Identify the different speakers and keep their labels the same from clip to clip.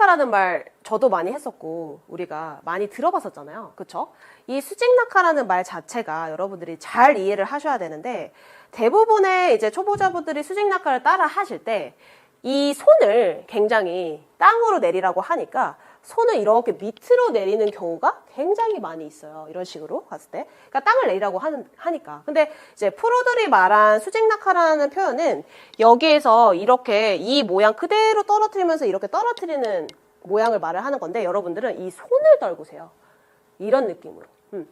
Speaker 1: 낙하라는 말 저도 많이 했었고 우리가 많이 들어봤었잖아요. 그쵸? 이 수직 낙하라는 말 자체가 여러분들이 잘 이해를 하셔야 되는데 대부분의 이제 초보자분들이 수직 낙하를 따라 하실 때 이 손을 굉장히 땅으로 내리라고 하니까 손을 이렇게 밑으로 내리는 경우가 굉장히 많이 있어요. 이런 식으로 봤을 때. 그러니까 땅을 내리라고 하는, 하니까. 근데 이제 프로들이 말한 수직 낙하라는 표현은 여기에서 이렇게 이 모양 그대로 떨어뜨리면서 이렇게 떨어뜨리는 모양을 말을 하는 건데 여러분들은 이 손을 떨구세요. 이런 느낌으로. 음.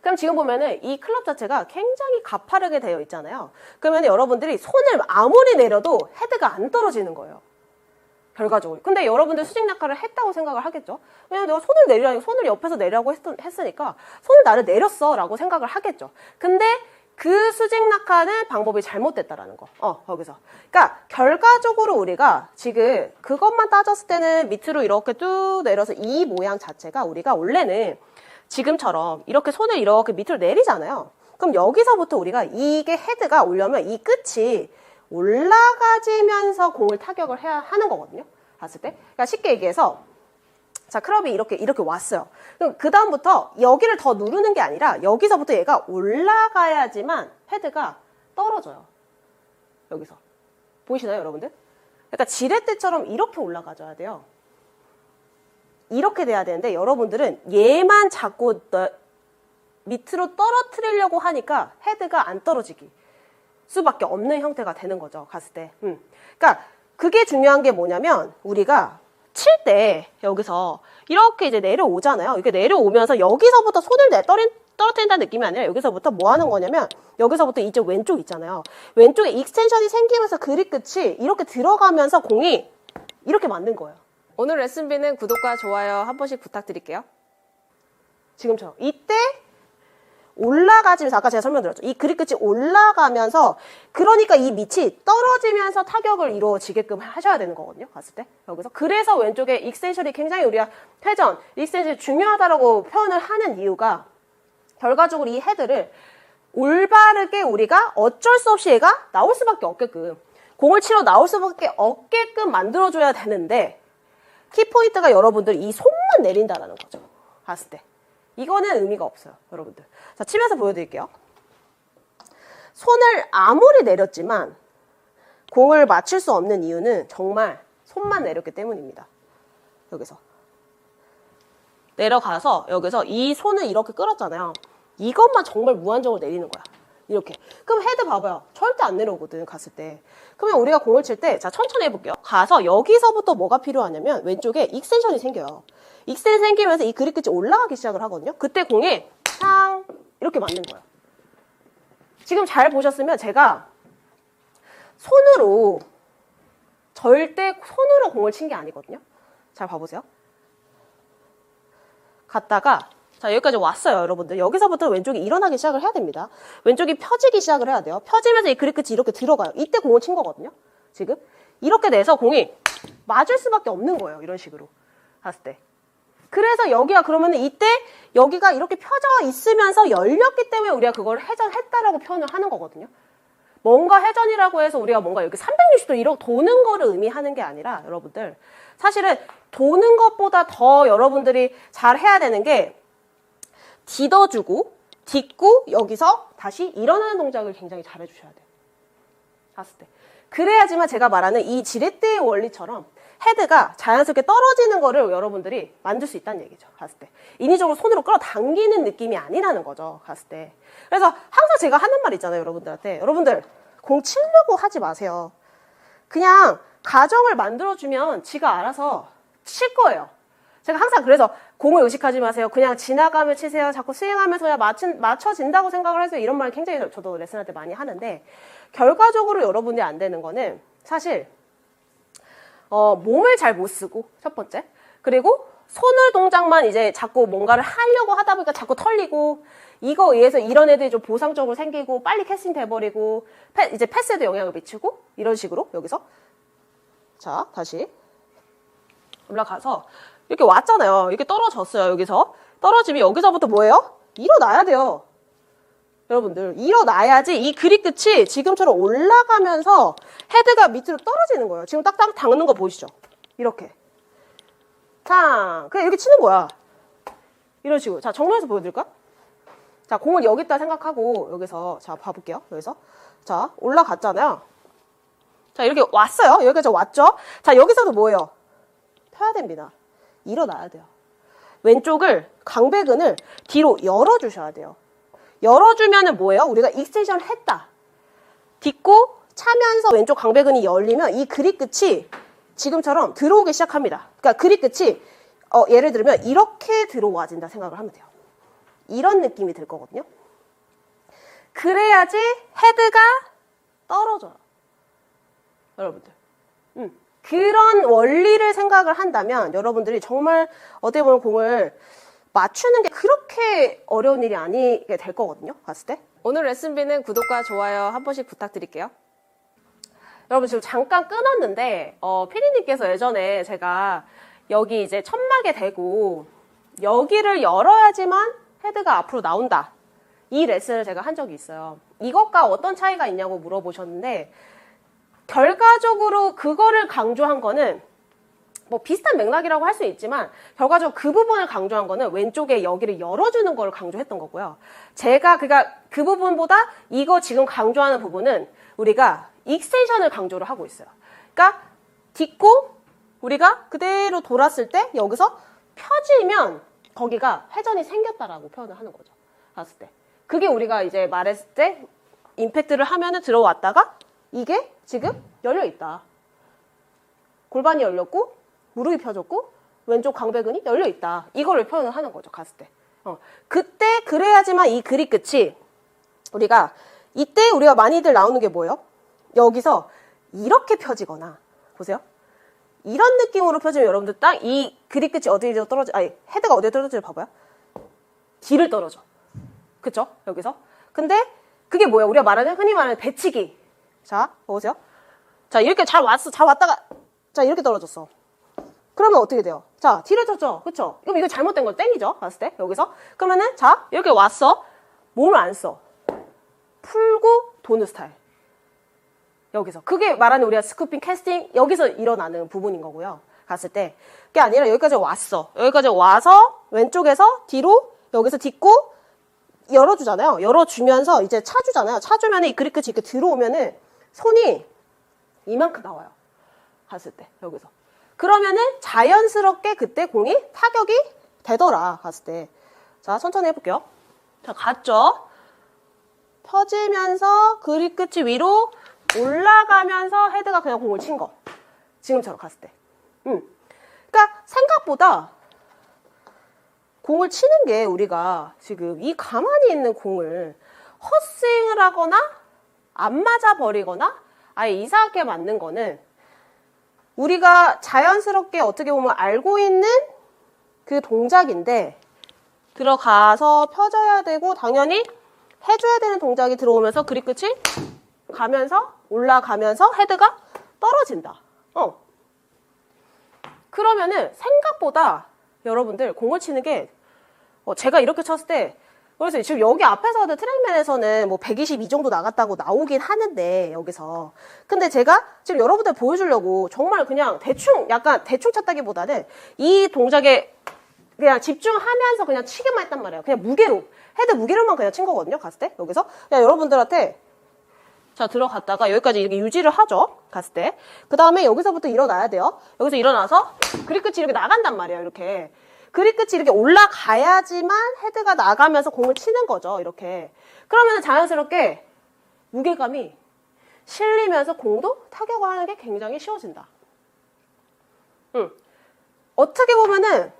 Speaker 1: 그럼 지금 보면은 이 클럽 자체가 굉장히 가파르게 되어 있잖아요. 그러면 여러분들이 손을 아무리 내려도 헤드가 안 떨어지는 거예요. 결과적으로. 근데 여러분들 수직 낙하를 했다고 생각을 하겠죠? 왜냐면 내가 손을 내리라니 손을 옆에서 내라고 했, 으니까 손을 나를 내렸어 라고 생각을 하겠죠. 근데 그 수직 낙하는 방법이 잘못됐다라는 거. 어, 거기서. 그러니까 결과적으로 우리가 지금 그것만 따졌을 때는 밑으로 이렇게 뚝 내려서 이 모양 자체가 우리가 원래는 지금처럼 이렇게 손을 이렇게 밑으로 내리잖아요. 그럼 여기서부터 우리가 이게 헤드가 오려면 이 끝이 올라가지면서 공을 타격을 해야 하는 거거든요. 봤을 때. 그러니까 쉽게 얘기해서 자, 크롭이 이렇게 이렇게 왔어요. 그럼 그 다음부터 여기를 더 누르는 게 아니라 여기서부터 얘가 올라가야지만 헤드가 떨어져요. 여기서 보이시나요, 여러분들? 그러니까 지렛대처럼 이렇게 올라가줘야 돼요. 이렇게 돼야 되는데 여러분들은 얘만 너- 밑으로 떨어뜨리려고 하니까 헤드가 안 떨어지기 수밖에 없는 형태가 되는 거죠. 갔을 때. 음. 그러니까 그게 중요한 게 뭐냐면 우리가 칠 때 여기서 이렇게 이제 내려오잖아요. 이게 내려오면서 여기서부터 손을 내 떨인 떨어뜨린다는 느낌이 아니라 여기서부터 뭐 하는 거냐면 여기서부터 이제 왼쪽 있잖아요. 왼쪽에 익스텐션이 생기면서 그립 끝이 이렇게 들어가면서 공이 이렇게 만든 거예요. 오늘 레슨비는 구독과 좋아요 한 번씩 부탁드릴게요. 지금처럼 이때 올라가지면서 아까 제가 설명드렸죠. 이 그립 끝이 올라가면서 그러니까 이 밑이 떨어지면서 타격을 이루어지게끔 하셔야 되는 거거든요. 갔을 때 여기서 그래서 왼쪽에 익스텐션이 굉장히 우리가 회전 익스텐션이 중요하다라고 표현을 하는 이유가 결과적으로 이 헤드를 올바르게 우리가 어쩔 수 없이 얘가 나올 수밖에 없게끔 공을 치러 나올 수밖에 없게끔 만들어줘야 되는데 키포인트가 여러분들 이 손만 내린다라는 거죠. 봤을 때. 이거는 의미가 없어요, 여러분들. 자, 치면서 보여드릴게요. 손을 아무리 내렸지만 공을 맞출 수 없는 이유는 정말 손만 내렸기 때문입니다. 여기서. 내려가서 여기서 이 손을 이렇게 끌었잖아요. 이것만 정말 무한정으로 내리는 거야. 이렇게. 그럼 헤드 봐봐요. 절대 안 내려오거든, 갔을 때. 그러면 우리가 공을 칠 때, 자, 천천히 해볼게요. 가서 여기서부터 뭐가 필요하냐면, 왼쪽에 익스텐션이 생겨요. 익스텐션이 생기면서 이 그립 끝이 올라가기 시작을 하거든요. 그때 공이 탕! 이렇게 맞는 거예요. 지금 잘 보셨으면 제가 손으로, 절대 손으로 공을 친 게 아니거든요. 잘 봐보세요. 갔다가 자 여기까지 왔어요 여러분들 여기서부터 왼쪽이 일어나기 시작을 해야 됩니다 왼쪽이 펴지기 시작을 해야 돼요 펴지면서 이 그립 끝이 이렇게 들어가요 이때 공을 친 거거든요 지금 이렇게 돼서 공이 맞을 수밖에 없는 거예요 이런 식으로 봤을 때 그래서 여기가 그러면 이때 여기가 이렇게 펴져 있으면서 열렸기 때문에 우리가 그걸 회전했다라고 표현을 하는 거거든요 뭔가 회전이라고 해서 우리가 뭔가 여기 360도 이렇게 도는 거를 의미하는 게 아니라 여러분들 사실은 도는 것보다 더 여러분들이 잘 해야 되는 게 디뎌주고 딛고 여기서 다시 일어나는 동작을 굉장히 잘 해주셔야 돼요. 봤을 때. 그래야지만 제가 말하는 이 지렛대의 원리처럼 헤드가 자연스럽게 떨어지는 거를 여러분들이 만들 수 있다는 얘기죠. 갔을 때. 인위적으로 손으로 끌어당기는 느낌이 아니라는 거죠. 갔을 때. 그래서 항상 제가 하는 말 있잖아요. 여러분들한테. 여러분들, 공 치려고 하지 마세요. 그냥 가정을 만들어주면 지가 알아서 칠 거예요. 제가 항상 그래서 공을 의식하지 마세요. 그냥 지나가며 치세요. 자꾸 스윙하면서 그냥 맞춘, 맞춰진다고 생각을 해서 이런 말 굉장히 저- 저도 레슨할 때 많이 하는데 결과적으로 여러분들이 안 되는 거는 사실 어, 몸을 잘 못 쓰고 첫 번째 그리고 손을 동작만 이제 자꾸 뭔가를 하려고 하다 보니까 자꾸 털리고 이거 의해서 이런 애들이 좀 보상적으로 생기고 빨리 캐스팅 돼버리고 패- 이제 패스에도 영향을 미치고 이런 식으로 여기서 자 다시 올라가서 이렇게 왔잖아요. 이렇게 떨어졌어요. 여기서 떨어지면 여기서부터 뭐예요? 일어나야 돼요. 여러분들 일어나야지 이 그립 끝이 지금처럼 올라가면서 헤드가 밑으로 떨어지는 거예요. 지금 딱딱 닿는 거 보이시죠? 이렇게 탕. 그냥 이렇게 치는 거야. 이런 식으로. 자, 정면에서 보여드릴까? 자, 공을 여기 있다 생각하고, 여기서, 자, 봐볼게요. 여기서. 자, 올라갔잖아요. 자, 이렇게 왔어요. 여기까지 왔죠? 자, 여기서도 뭐예요? 펴야 됩니다. 일어나야 돼요. 왼쪽을, 강배근을 뒤로 열어주셔야 돼요. 열어주면은 뭐예요? 우리가 익스텐션 했다. 딛고 차면서 왼쪽 강배근이 열리면 이 그립 끝이 지금처럼 들어오기 시작합니다. 그러니까 그립 끝이 어, 예를 들면 이렇게 들어와진다 생각을 하면 돼요. 이런 느낌이 들 거거든요. 그래야지 헤드가 떨어져요. 여러분들. 음. 그런 원리를 생각을 한다면 여러분들이 정말 어떻게 보면 공을 맞추는 게 그렇게 어려운 일이 아니게 될 거거든요. 봤을 때. 오늘 레슨비는 구독과 좋아요 한 번씩 부탁드릴게요. 여러분 지금 잠깐 끊었는데 어, 피디님께서 예전에 제가 여기 이제 천막에 대고 여기를 열어야지만 헤드가 앞으로 나온다. 이 레슨을 제가 한 적이 있어요. 이것과 어떤 차이가 있냐고 물어보셨는데 결과적으로 그거를 강조한 거는 뭐 비슷한 맥락이라고 할 수 있지만 결과적으로 그 부분을 강조한 거는 왼쪽에 여기를 열어주는 걸 강조했던 거고요. 제가 그가 그 부분보다 이거 지금 강조하는 부분은 우리가 익스텐션을 강조를 하고 있어요. 그러니까 딛고 우리가 그대로 돌았을 때 여기서 펴지면 거기가 회전이 생겼다라고 표현을 하는 거죠. 봤을 때. 그게 우리가 이제 말했을 때 임팩트를 하면은 들어왔다가 이게 지금 열려 있다. 골반이 열렸고 무릎이 펴졌고 왼쪽 광배근이 열려 있다. 이거를 표현을 하는 거죠. 갔을 때. 어. 그때 그래야지만 이 그립 끝이 우리가 이때 우리가 많이들 나오는 게 뭐예요? 여기서 이렇게 펴지거나 보세요. 이런 느낌으로 펴지면 여러분들 딱 이 그립 끝이 어디에 떨어져 아니 헤드가 어디에 떨어지지 봐봐요. 뒤를 떨어져. 그쵸? 여기서. 근데 그게 뭐야? 우리가 말하는 흔히 말하는 배치기. 자, 보세요. 자, 이렇게 잘 왔어. 잘 왔다가 자, 이렇게 떨어졌어. 그러면 어떻게 돼요? 자, 뒤를 쳤죠. 그쵸? 그럼 이거 잘못된 걸 땡이죠. 봤을 때. 여기서. 그러면은 자, 이렇게 왔어. 몸을 안 써. 풀고 도는 스타일. 여기서. 그게 말하는 우리가 스쿠핑, 캐스팅, 여기서 일어나는 부분인 거고요. 갔을 때. 그게 아니라 여기까지 왔어. 여기까지 와서 왼쪽에서 뒤로 여기서 딛고 열어주잖아요. 열어주면서 이제 차주잖아요. 차주면 이 끝이 이렇게 들어오면은 손이 이만큼 나와요. 갔을 때. 여기서. 그러면은 자연스럽게 그때 공이 타격이 되더라. 갔을 때. 자, 천천히 해볼게요. 자, 갔죠? 펴지면서 그립 끝이 위로 올라가면서 헤드가 그냥 공을 친 거. 지금처럼 갔을 때. 음. 그러니까 생각보다 공을 치는 게 우리가 지금 이 가만히 있는 공을 헛스윙을 하거나 안 맞아 버리거나 아예 이상하게 맞는 거는 우리가 자연스럽게 어떻게 보면 알고 있는 그 동작인데 들어가서 펴져야 되고 당연히 해줘야 되는 동작이 들어오면서 그립 끝이 가면서 올라가면서 헤드가 떨어진다. 어. 그러면은 생각보다 여러분들 공을 치는 게 어, 제가 이렇게 쳤을 때 그래서 지금 여기 앞에서는 트랙맨에서는 뭐 122 정도 나갔다고 나오긴 하는데 여기서 근데 제가 지금 여러분들 보여주려고 정말 그냥 대충 약간 대충 쳤다기보다는 이 동작에 그냥 집중하면서 그냥 치기만 했단 말이에요. 그냥 무게로 헤드 무게로만 그냥 친 거거든요. 갔을 때 여기서 그냥 여러분들한테 자 들어갔다가 여기까지 이렇게 유지를 하죠. 갔을 때. 그 다음에 여기서부터 일어나야 돼요. 여기서 일어나서 그립 끝이 이렇게 나간단 말이에요. 이렇게. 그립 끝이 이렇게 올라가야지만 헤드가 나가면서 공을 치는 거죠. 이렇게. 그러면 자연스럽게 무게감이 실리면서 공도 타격을 하는 게 굉장히 쉬워진다. 응. 어떻게 보면은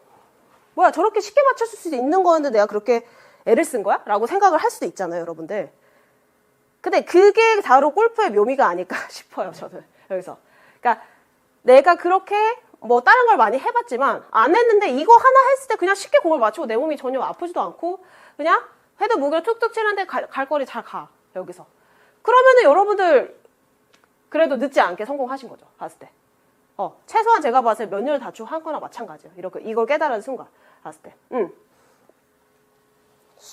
Speaker 1: 뭐야 저렇게 쉽게 맞췄을 수도 있는 거였는데 내가 그렇게 애를 쓴 거야? 라고 생각을 할 수도 있잖아요. 여러분들. 근데 그게 바로 골프의 묘미가 아닐까 싶어요, 저는. 여기서. 그러니까 내가 그렇게 뭐 다른 걸 많이 해봤지만 안 했는데 이거 하나 했을 때 그냥 쉽게 공을 맞추고 내 몸이 전혀 아프지도 않고 그냥 헤드 무게를 툭툭 치는데 갈, 갈 거리 잘 가. 여기서. 그러면은 여러분들 그래도 늦지 않게 성공하신 거죠. 봤을 때. 어, 최소한 제가 봤을 때몇 년을 다투고 한 거나 마찬가지예요. 이렇게 이걸 깨달은 순간 봤을 때. 음.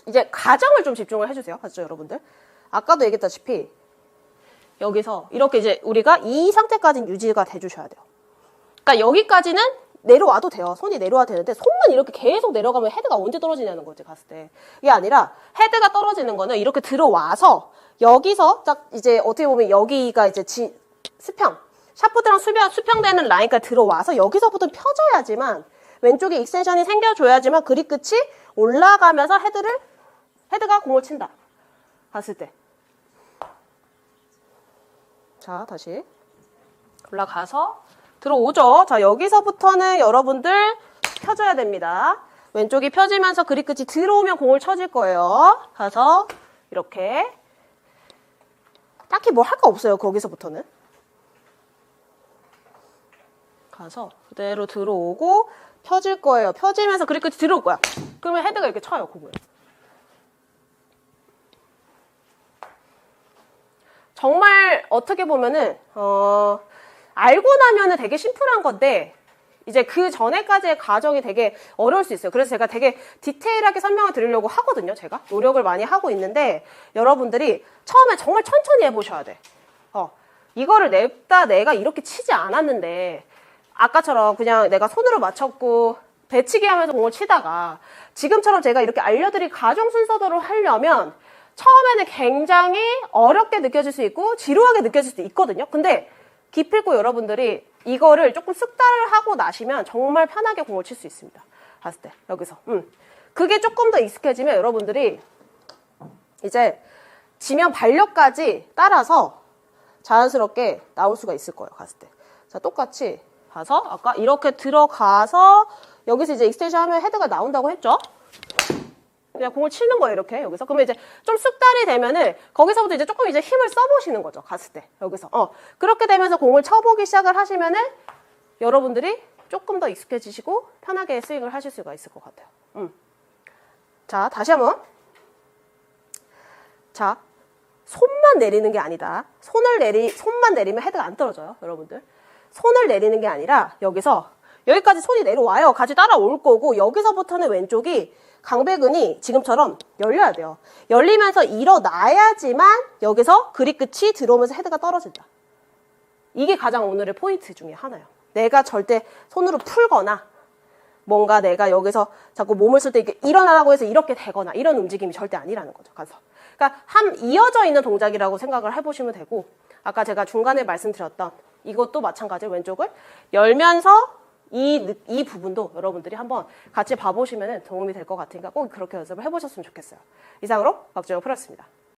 Speaker 1: 이제 가정을 좀 집중을 해주세요. 아시죠, 여러분들? 아까도 얘기했다시피 여기서 이렇게 이제 우리가 이 상태까지는 유지가 돼주셔야 돼요. 그러니까 여기까지는 내려와도 돼요. 손이 내려와도 되는데 손만 이렇게 계속 내려가면 헤드가 언제 떨어지냐는 거지 갔을 때. 이게 아니라 헤드가 떨어지는 거는 이렇게 들어와서 여기서 딱 이제 어떻게 보면 여기가 이제 지, 수평 샤프트랑 수평, 수평되는 라인까지 들어와서 여기서부터 펴져야지만 왼쪽에 익스텐션이 생겨줘야지만 그립 끝이 올라가면서 헤드를 헤드가 공을 친다. 갔을 때. 자, 다시. 올라가서 들어오죠. 자, 여기서부터는 여러분들 펴줘야 됩니다. 왼쪽이 펴지면서 그립 끝이 들어오면 공을 쳐질 거예요. 가서 이렇게. 딱히 뭘 할 거 없어요. 거기서부터는. 가서 그대로 들어오고 펴질 거예요. 펴지면서 그립 끝이 들어올 거야. 그러면 헤드가 이렇게 쳐요. 공을. 정말 어떻게 보면은 어, 알고 나면은 되게 심플한 건데 이제 그 전에까지의 과정이 되게 어려울 수 있어요. 그래서 제가 되게 디테일하게 설명을 드리려고 하거든요. 제가 노력을 많이 하고 있는데 여러분들이 처음에 정말 천천히 해보셔야 돼. 어, 이거를 냅다 내가 이렇게 치지 않았는데 아까처럼 그냥 내가 손으로 맞췄고 배치기 하면서 공을 치다가 지금처럼 제가 이렇게 알려드릴 과정 순서대로 하려면 처음에는 굉장히 어렵게 느껴질 수 있고 지루하게 느껴질 수 있거든요. 근데 기필코 여러분들이 이거를 조금 습관을 하고 나시면 정말 편하게 공을 칠 수 있습니다. 봤을 때 여기서 음. 그게 조금 더 익숙해지면 여러분들이 이제 지면 반력까지 따라서 자연스럽게 나올 수가 있을 거예요. 갔을 때. 자 똑같이 가서 아까 이렇게 들어가서 여기서 이제 익스텐션 하면 헤드가 나온다고 했죠. 그냥 공을 치는 거예요, 이렇게. 여기서. 그러면 이제 좀 쑥달이 되면은 거기서부터 이제 조금 이제 힘을 써보시는 거죠, 갔을 때. 여기서. 어. 그렇게 되면서 공을 쳐보기 시작을 하시면은 여러분들이 조금 더 익숙해지시고 편하게 스윙을 하실 수가 있을 것 같아요. 음. 자, 다시 한번. 자, 손만 내리는 게 아니다. 손을 내리, 손만 내리면 헤드가 안 떨어져요, 여러분들. 손을 내리는 게 아니라 여기서 여기까지 손이 내려와요. 같이 따라올 거고 여기서부터는 왼쪽이 강배근이 지금처럼 열려야 돼요. 열리면서 일어나야지만 여기서 그립 끝이 들어오면서 헤드가 떨어진다. 이게 가장 오늘의 포인트 중에 하나예요. 내가 절대 손으로 풀거나 뭔가 내가 여기서 자꾸 몸을 쓸 때 이렇게 일어나라고 해서 이렇게 되거나 이런 움직임이 절대 아니라는 거죠. 가서. 그러니까 한 이어져 있는 동작이라고 생각을 해보시면 되고 아까 제가 중간에 말씀드렸던 이것도 마찬가지로 왼쪽을 열면서 이, 느- 이 부분도 여러분들이 한번 같이 봐보시면 도움이 될 것 같으니까 꼭 그렇게 연습을 해보셨으면 좋겠어요. 이상으로 박주영 프로였습니다.